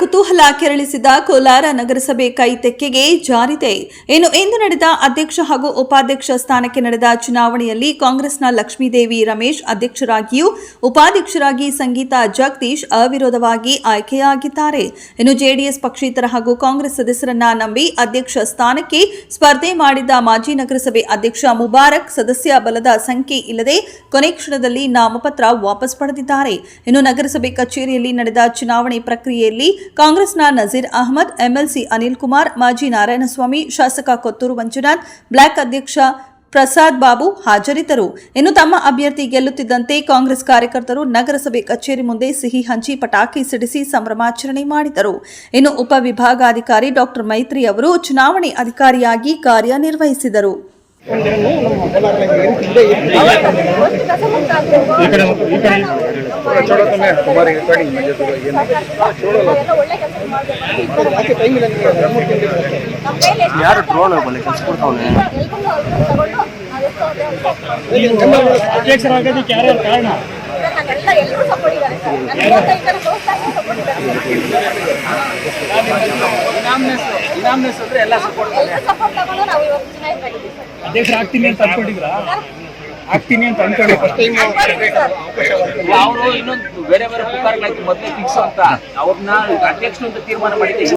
ಕುತೂಹಲ ಕೆರಳಿಸಿದ ಕೋಲಾರ ನಗರಸಭೆ ಕೈ ತೆಕ್ಕೆಗೆ ಜಾರಿದೆ. ಇನ್ನು ಇಂದು ನಡೆದ ಅಧ್ಯಕ್ಷ ಹಾಗೂ ಉಪಾಧ್ಯಕ್ಷ ಸ್ಥಾನಕ್ಕೆ ನಡೆದ ಚುನಾವಣೆಯಲ್ಲಿ ಕಾಂಗ್ರೆಸ್ನ ಲಕ್ಷ್ಮೀದೇವಿ ರಮೇಶ್ ಅಧ್ಯಕ್ಷರಾಗಿಯೂ ಉಪಾಧ್ಯಕ್ಷರಾಗಿ ಸಂಗೀತಾ ಜಗದೀಶ್ ಅವಿರೋಧವಾಗಿ ಆಯ್ಕೆಯಾಗಿದ್ದಾರೆ. ಇನ್ನು ಜೆಡಿಎಸ್ ಪಕ್ಷೇತರ ಹಾಗೂ ಕಾಂಗ್ರೆಸ್ ಸದಸ್ಯರನ್ನ ನಂಬಿ ಅಧ್ಯಕ್ಷ ಸ್ಥಾನಕ್ಕೆ ಸ್ಪರ್ಧೆ ಮಾಡಿದ ಮಾಜಿ ನಗರಸಭೆ ಅಧ್ಯಕ್ಷ ಮುಬಾರಕ್ ಸದಸ್ಯ ಬಲದ ಸಂಖ್ಯೆ ಇಲ್ಲದೆ ಕೊನೆ ಕ್ಷಣದಲ್ಲಿ ನಾಮಪತ್ರ ವಾಪಸ್ ಪಡೆದಿದ್ದಾರೆ. ಇನ್ನು ನಗರಸಭೆ ಕಚೇರಿಯಲ್ಲಿ ನಡೆದ ಚುನಾವಣೆ ಪ್ರಕ್ರಿಯೆಯಲ್ಲಿ ಕಾಂಗ್ರೆಸ್ನ ನಜೀರ್ ಅಹಮದ್, ಎಂಎಲ್ಸಿ ಅನಿಲ್ ಕುಮಾರ್, ಮಾಜಿ ನಾರಾಯಣಸ್ವಾಮಿ, ಶಾಸಕ ಕೊತ್ತೂರು ಮಂಜುನಾಥ್, ಬ್ಲಾಕ್ ಅಧ್ಯಕ್ಷ ಪ್ರಸಾದ್ ಬಾಬು ಹಾಜರಿದ್ದರು. ಇನ್ನು ತಮ್ಮ ಅಭ್ಯರ್ಥಿ ಗೆಲ್ಲುತ್ತಿದ್ದಂತೆ ಕಾಂಗ್ರೆಸ್ ಕಾರ್ಯಕರ್ತರು ನಗರಸಭೆ ಕಚೇರಿ ಮುಂದೆ ಸಿಹಿ ಹಂಚಿ ಪಟಾಕಿ ಸಿಡಿಸಿ ಸಂಭ್ರಮಾಚರಣೆ ಮಾಡಿದರು. ಇನ್ನು ಉಪವಿಭಾಗಾಧಿಕಾರಿ ಡಾಕ್ಟರ್ ಮೈತ್ರಿ ಅವರು ಚುನಾವಣೆ ಅಧಿಕಾರಿಯಾಗಿ ಕಾರ್ಯನಿರ್ವಹಿಸಿದರು. ಯಾರು ಡ್ರೋನ್ ಬಲ್ಲಿ ಕೆಲಸ ಕೊಡ್ತಾವನೆ ಅಧ್ಯಕ್ಷರಾಗೋದಕ್ಕೆ ಯಾರ್ಯಾರು ಕಾರಣ ಎಲ್ಲರೂ ಸಪೋರ್ಟ್ ಇದ್ದಾರೆ ಸರ್ ನನ್ನ ಮೂವತ್ತೈದು ಜನ ದೋಸ್ತಾರು ಸಪೋರ್ಟ್ ಇದ್ದಾರೆ ಇನಾಮ್ನೆಸ್ ಅಂದ್ರೆ ಎಲ್ಲ ಸಪೋರ್ಟ್ ಎಲ್ಲರೂ ಸಪೋರ್ಟ್ ತಗೊಂಡು ನಾವು ಇವತ್ತು ಚುನಾಯಿತ ಆಗಿದ್ದೀವಿ ಸರ್ ಅಧ್ಯಕ್ಷರು ಆಗ್ತೀನಿ ಅಂತ ಅನ್ಕೊಂಡಿದ್ರಾ ಆಗ್ತೀನಿ ಅಂತ ಅನ್ಕೊಂಡೆ ಫಸ್ಟ್ ಟೈಮ್ ಅವರು ಇನ್ನೊಂದು ಬೇರೆ ಬೇರೆ ಪುಕಾರ್ಗಳಾಯ್ತು ಮೊದಲೇ ಫಿಕ್ಸ್ ಅಂತ. ಅವ್ರನ್ನ ಅಧ್ಯಕ್ಷರು ಅಂತ ತೀರ್ಮಾನ ಮಾಡಿದ್ದೆ.